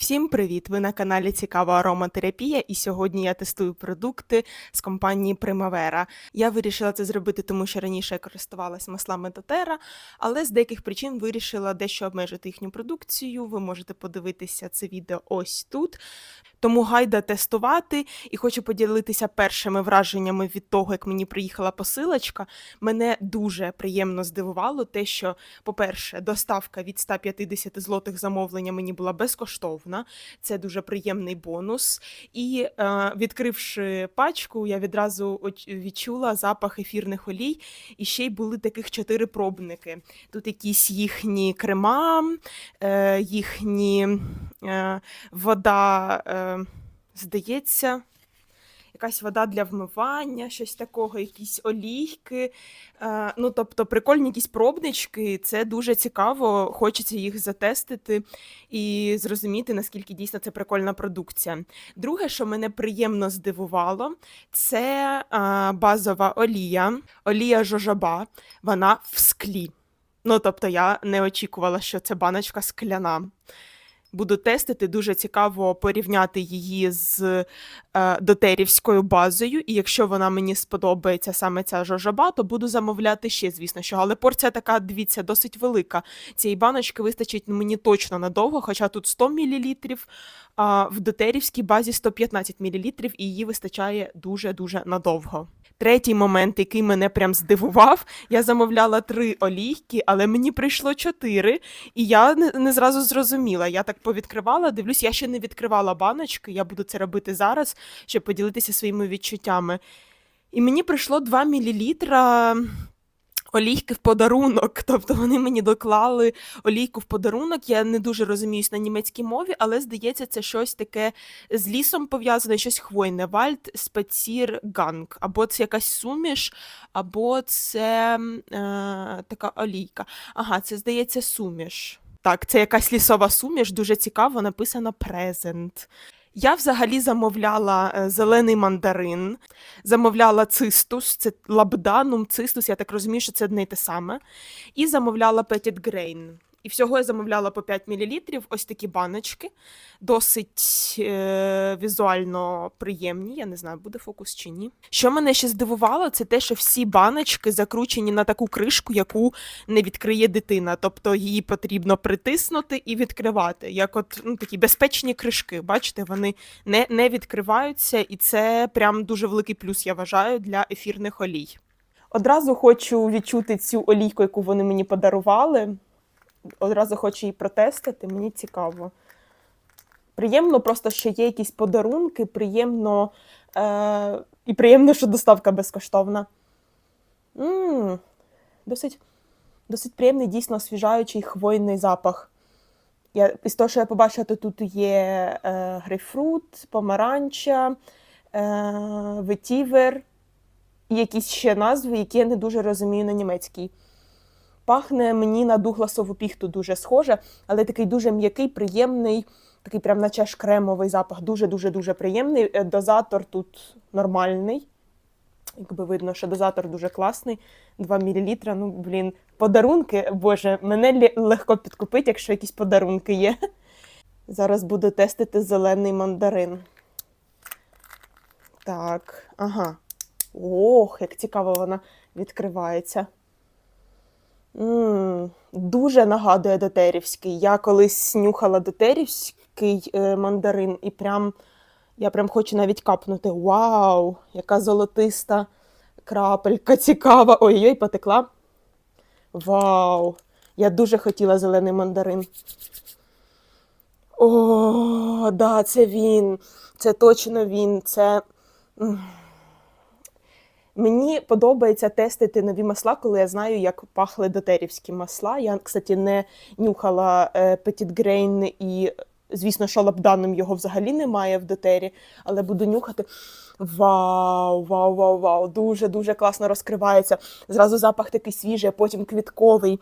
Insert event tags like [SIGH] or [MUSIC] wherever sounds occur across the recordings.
Всім привіт! Ви на каналі Цікава ароматерапія, і сьогодні я тестую продукти з компанії Primavera. Я вирішила це зробити, тому що раніше я користувалась маслами Дотера, але з деяких причин вирішила дещо обмежити їхню продукцію. Ви можете подивитися це відео ось тут. Тому гайда тестувати і хочу поділитися першими враженнями від того, як мені приїхала посилочка. Мене дуже приємно здивувало те, що, по-перше, доставка від 150 злотих замовлення мені була безкоштовна. Це дуже приємний бонус. І е, відкривши пачку, я відразу відчула запах ефірних олій. І ще й були таких чотири пробники. Тут якісь їхні крема, е, їхні е, вода, е, здається. Якась вода для вмивання, щось такого, якісь олійки. Е, ну, тобто, прикольні якісь пробнички. Це дуже цікаво. Хочеться їх затестити і зрозуміти, наскільки дійсно це прикольна продукція. Друге, що мене приємно здивувало, це е, базова олія, олія жожоба. Вона в склі. Ну, тобто, я не очікувала, що це баночка скляна. Буду тестити, дуже цікаво порівняти її з е, дотерівською базою. І якщо вона мені сподобається саме ця жожоба, то буду замовляти ще, звісно, що. Але порція така, дивіться, досить велика. Цієї баночки вистачить мені точно надовго, хоча тут 100 мл, а в дотерівській базі 115 мл, і її вистачає дуже-дуже надовго. Третій момент, який мене прям здивував, я замовляла три олійки, але мені прийшло чотири, і я не, не зразу зрозуміла. Я так повідкривала, дивлюсь, я ще не відкривала баночки, я буду це робити зараз, щоб поділитися своїми відчуттями. І мені прийшло 2 мл олійки в подарунок. [LAUGHS] Тобто вони мені доклали олійку в подарунок. Я не дуже розуміюсь на німецькій мові, але здається, це щось таке з лісом пов'язане, щось хвойне. Вальд спецір ганг. Або це якась суміш, або це е, така олійка. Ага, це здається суміш. Так, це якась лісова суміш, дуже цікаво, написано презент. Я взагалі замовляла е, зелений мандарин, замовляла цистус, це лабданум, цистус, я так розумію, що це одне й те саме. І замовляла Petit Grain. І всього я замовляла по 5 мл, ось такі баночки, досить е, візуально приємні. Я не знаю, буде фокус чи ні. Що мене ще здивувало, це те, що всі баночки закручені на таку кришку, яку не відкриє дитина. Тобто її потрібно притиснути і відкривати. Як от ну, такі безпечні кришки. Бачите, вони не, не відкриваються, і це прям дуже великий плюс, я вважаю, для ефірних олій. Одразу хочу відчути цю олійку, яку вони мені подарували. Одразу хочу її протестити, мені цікаво. Приємно просто, що є якісь подарунки, приємно е- і приємно, що доставка безкоштовна. м досить, досить приємний, дійсно освіжаючий хвойний запах. Я, із того, що я побачила, то тут є е, грейпфрут, помаранча, е, ветівер і якісь ще назви, які я не дуже розумію на німецькій. Пахне мені на дугласову піхту дуже схоже, але такий дуже м'який, приємний, такий прям наче аж кремовий запах. Дуже-дуже-дуже приємний. Е, Дозатор тут нормальний. Якби видно, що дозатор дуже класний. 2 мл. Ну, блін, подарунки, боже, мене легко підкупить, якщо якісь подарунки є. [LAUGHS] Зараз буду тестити зелений мандарин. Так, ага. Ох, як цікаво вона відкривається. М дуже нагадує дотерівський. Я колись нюхала дотерівський е, мандарин і прям я прям хочу навіть капнути. Вау! Яка золотиста крапелька цікава. Ой-ой, потекла. Вау! Я дуже хотіла зелений мандарин. О, да, це він. Це точно він. Це. Мені подобається тестити нові масла, коли я знаю, як пахли дотерівські масла. Я, кстати, не нюхала е, Petit Grain і, звісно, шалабданом його взагалі немає в дотері, але буду нюхати. Вау, вау, вау, вау! Дуже дуже класно розкривається. Зразу запах такий свіжий, а потім квітковий.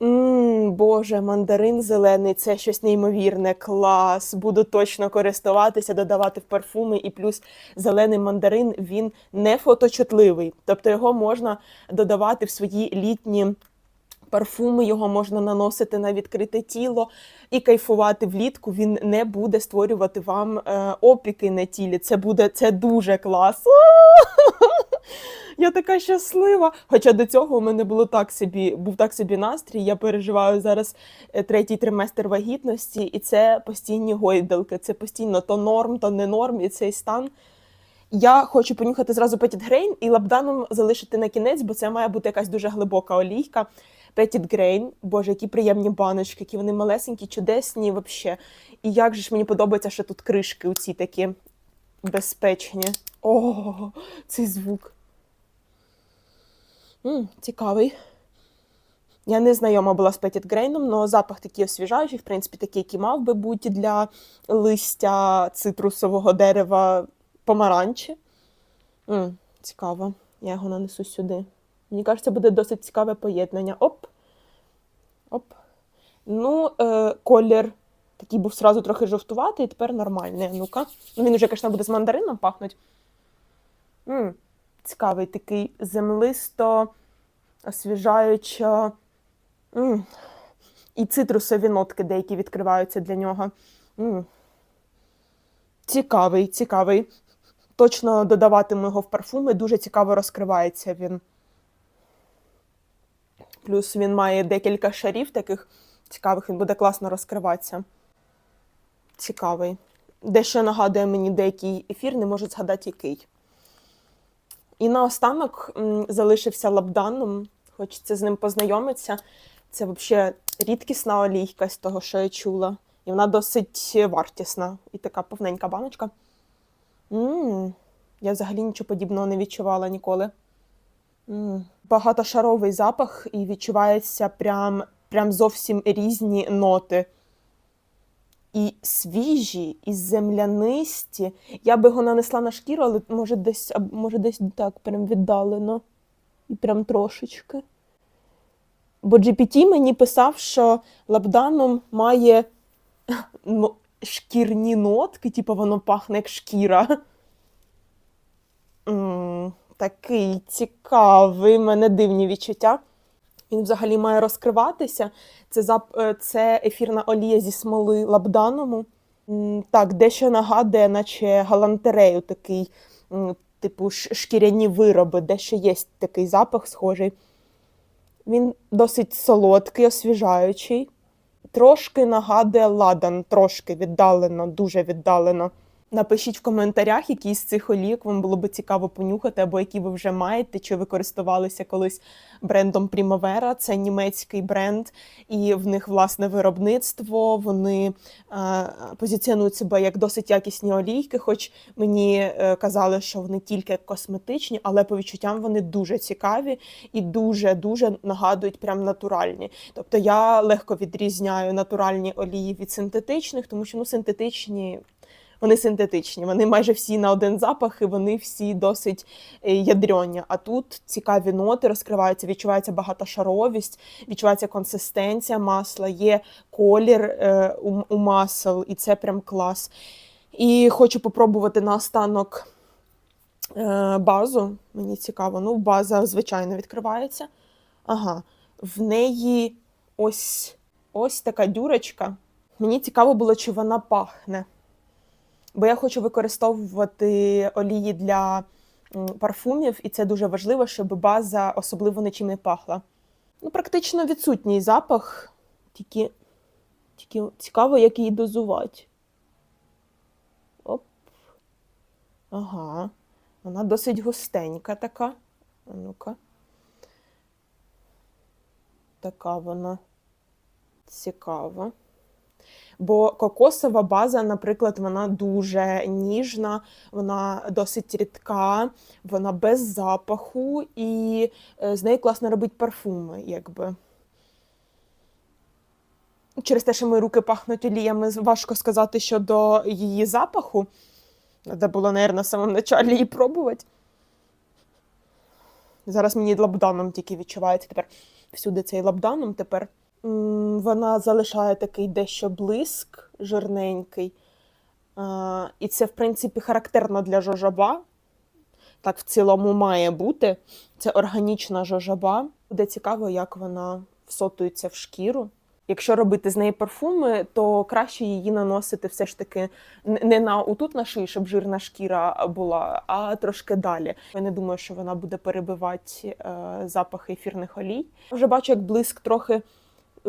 Мм, Боже, мандарин зелений це щось неймовірне, клас. Буду точно користуватися, додавати в парфуми. І плюс зелений мандарин він не фоточутливий. Тобто його можна додавати в свої літні парфуми, його можна наносити на відкрите тіло і кайфувати влітку. Він не буде створювати вам е, опіки на тілі. Це буде це дуже класно. [LAUGHS] Я така щаслива. Хоча до цього у мене було так собі, був так собі настрій. Я переживаю зараз е, третій триместр вагітності, і це постійні гойдалки. Це постійно то норм, то не норм, і цей стан. Я хочу понюхати зразу Petit Grain і лабданом залишити на кінець, бо це має бути якась дуже глибока олійка. Petit Grain, боже, які приємні баночки, які вони малесенькі, чудесні взагалі. І як же ж мені подобається, що тут кришки оці такі безпечні. О, цей звук. М, цікавий. Я не знайома була з Petit Grain, але запах такий освіжаючий, в принципі, такий, який мав би бути для листя цитрусового дерева помаранчі. М, цікаво. Я його нанесу сюди. Мені кажеться, буде досить цікаве поєднання. Оп. Оп. Ну, е, колір такий був сразу трохи жовтуватий, тепер нормальний. Ну-ка. Ну, він уже, звісно, буде з мандарином пахнуть. М, цікавий такий землисто, освіжаючо. М. І цитрусові нотки деякі відкриваються для нього. М. Цікавий, цікавий. Точно додаватиму його в парфуми. Дуже цікаво розкривається він. Плюс він має декілька шарів таких цікавих, він буде класно розкриватися. Цікавий. Дещо нагадує мені деякий ефір, не можу згадати який. І наостанок залишився лабданом, хочеться з ним познайомитися. Це взагалі рідкісна олійка з того, що я чула. І вона досить вартісна. І така повненька баночка. м Я взагалі нічого подібного не відчувала ніколи. м Багатошаровий запах, і відчувається прям, прям зовсім різні ноти. І свіжі, і землянисті. Я би його нанесла на шкіру, але може десь, може десь так прям віддалено. І прям трошечки. Бо GPT мені писав, що лабданом має [LAUGHS] ну, шкірні нотки, типу воно пахне як шкіра. М, такий цікавий, мене дивні відчуття. Він взагалі має розкриватися. Це, зап... е, це ефірна олія зі смоли лабданому. Так, дещо нагадує, наче галантерею такий, типу шкіряні вироби, дещо є такий запах схожий. Він досить солодкий, освіжаючий. Трошки нагадує ладан, трошки віддалено, дуже віддалено. Напишіть в коментарях, які з цих олійок вам було би цікаво понюхати, або які ви вже маєте, чи ви користувалися колись брендом Primavera. Це німецький бренд, і в них власне виробництво. Вони е, позиціонують себе як досить якісні олійки, хоч мені е, казали, що вони тільки косметичні, але по відчуттям вони дуже цікаві і дуже-дуже нагадують прям натуральні. Тобто я легко відрізняю натуральні олії від синтетичних, тому що ну синтетичні. Вони синтетичні, вони майже всі на один запах, і вони всі досить е, ядрьоні. А тут цікаві ноти розкриваються, відчувається багатошаровість, відчувається консистенція масла, є колір е, у, у масел, і це прям клас. І хочу попробувати наостанок е, базу. Мені цікаво. Ну, база, звичайно, відкривається. Ага, в неї ось, ось така дюрочка. Мені цікаво було, чи вона пахне. Бо я хочу використовувати олії для парфумів, і це дуже важливо, щоб база особливо нічим не пахла. Ну, практично відсутній запах, тільки, тільки цікаво, як її дозувати. Оп. Ага. Вона досить густенька така. Ну-ка. Така вона цікава. Бо кокосова база, наприклад, вона дуже ніжна, вона досить рідка, вона без запаху, і е, з нею класно робити парфуми, якби. Через те, що мої руки пахнуть оліями, важко сказати щодо її запаху. Треба було, мабуть, на самому початку її пробувати. Зараз мені лабданом тільки відчувається тепер всюди цей лабданом тепер. Вона залишає такий дещо блиск жирненький. І це, в принципі, характерно для жожоба. Так в цілому має бути. Це органічна жожоба. Буде цікаво, як вона всотується в шкіру. Якщо робити з неї парфуми, то краще її наносити все ж таки не на отут на шиї, щоб жирна шкіра була, а трошки далі. Я не думаю, що вона буде перебивати е, запахи ефірних олій. Вже бачу, як блиск трохи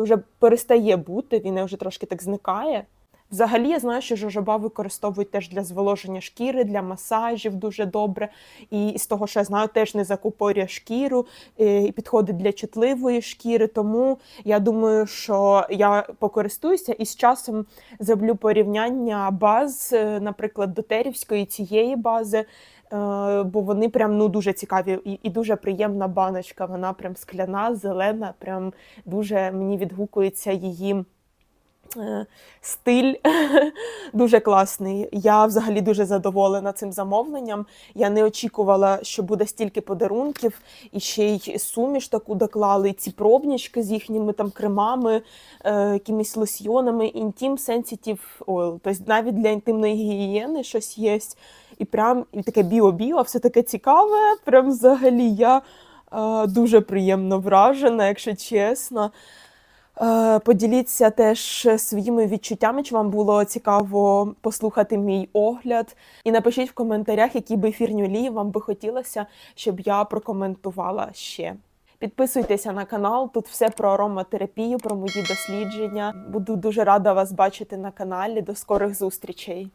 вже перестає бути, він вже трошки так зникає. Взагалі, я знаю, що жожоба використовують теж для зволоження шкіри, для масажів дуже добре. І з того, що я знаю, теж не закупорює шкіру е, і підходить для чутливої шкіри. Тому я думаю, що я покористуюся і з часом зроблю порівняння баз, е, наприклад, дотерівської цієї бази. Е, Бо вони прям ну дуже цікаві і, і дуже приємна баночка. Вона прям скляна, зелена, прям дуже мені відгукується її стиль. [LAUGHS] дуже класний. Я взагалі дуже задоволена цим замовленням. Я не очікувала, що буде стільки подарунків, і ще й суміш таку доклали, і ці пробнічки з їхніми там кремами, е, якимись лосьйонами, інтім sensitive oil. Тобто навіть для інтимної гігієни щось є. І прям і таке біо-біо, все таке цікаве. Прям взагалі я е, дуже приємно вражена, якщо чесно. Е, Поділіться теж своїми відчуттями, чи вам було цікаво послухати мій огляд. І напишіть в коментарях, які б ефірні олії вам би хотілося, щоб я прокоментувала ще. Підписуйтеся на канал, тут все про ароматерапію, про мої дослідження. Буду дуже рада вас бачити на каналі. До скорих зустрічей!